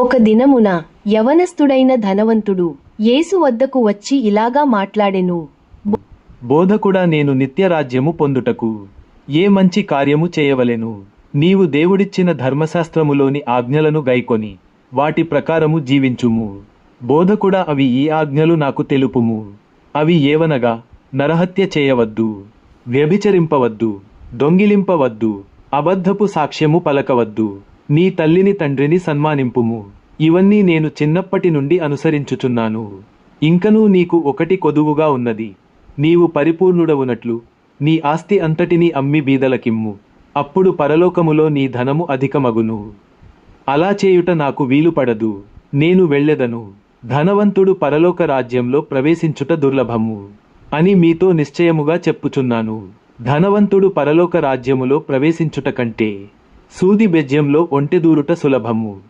ఒక దినమున యవనస్థుడైన ధనవంతుడు యేసు వద్దకు వచ్చి ఇలాగా మాట్లాడెను. బోధకుడా నేను నిత్యరాజ్యము పొందుటకు ఏ మంచి కార్యము చేయవలెను. నీవు దేవుడిచ్చిన ధర్మశాస్త్రములోని ఆజ్ఞలను గైకొని వాటి ప్రకారము జీవించుము. బోధకుడా అవి ఈ ఆజ్ఞలు నాకు తెలుపుము. అవి ఏవనగా నరహత్య చేయవద్దు వ్యభిచరింపవద్దు దొంగిలింపవద్దు అబద్ధపు సాక్ష్యము పలకవద్దు. నీ తల్లిని తండ్రిని సన్మానింపుము. ఇవన్నీ నేను చిన్నప్పటి నుండి అనుసరించుచున్నాను. ఇంకనూ నీకు ఒకటి కొదువుగా ఉన్నది. నీవు పరిపూర్ణుడవునట్లు నీ ఆస్తి అంతటిని అమ్మి బీదలకిమ్ము. అప్పుడు పరలోకములో నీ ధనము అధికమగును. అలా చేయుట నాకు వీలుపడదు. నేను వెళ్ళెదను. ధనవంతుడు పరలోక రాజ్యంలో ప్రవేశించుట దుర్లభము అని మీతో నిశ్చయముగా చెప్పుచున్నాను. ధనవంతుడు పరలోక రాజ్యములో ప్రవేశించుట కంటే సూది బెజ్యంలో ఒంటెదూరుట సులభము.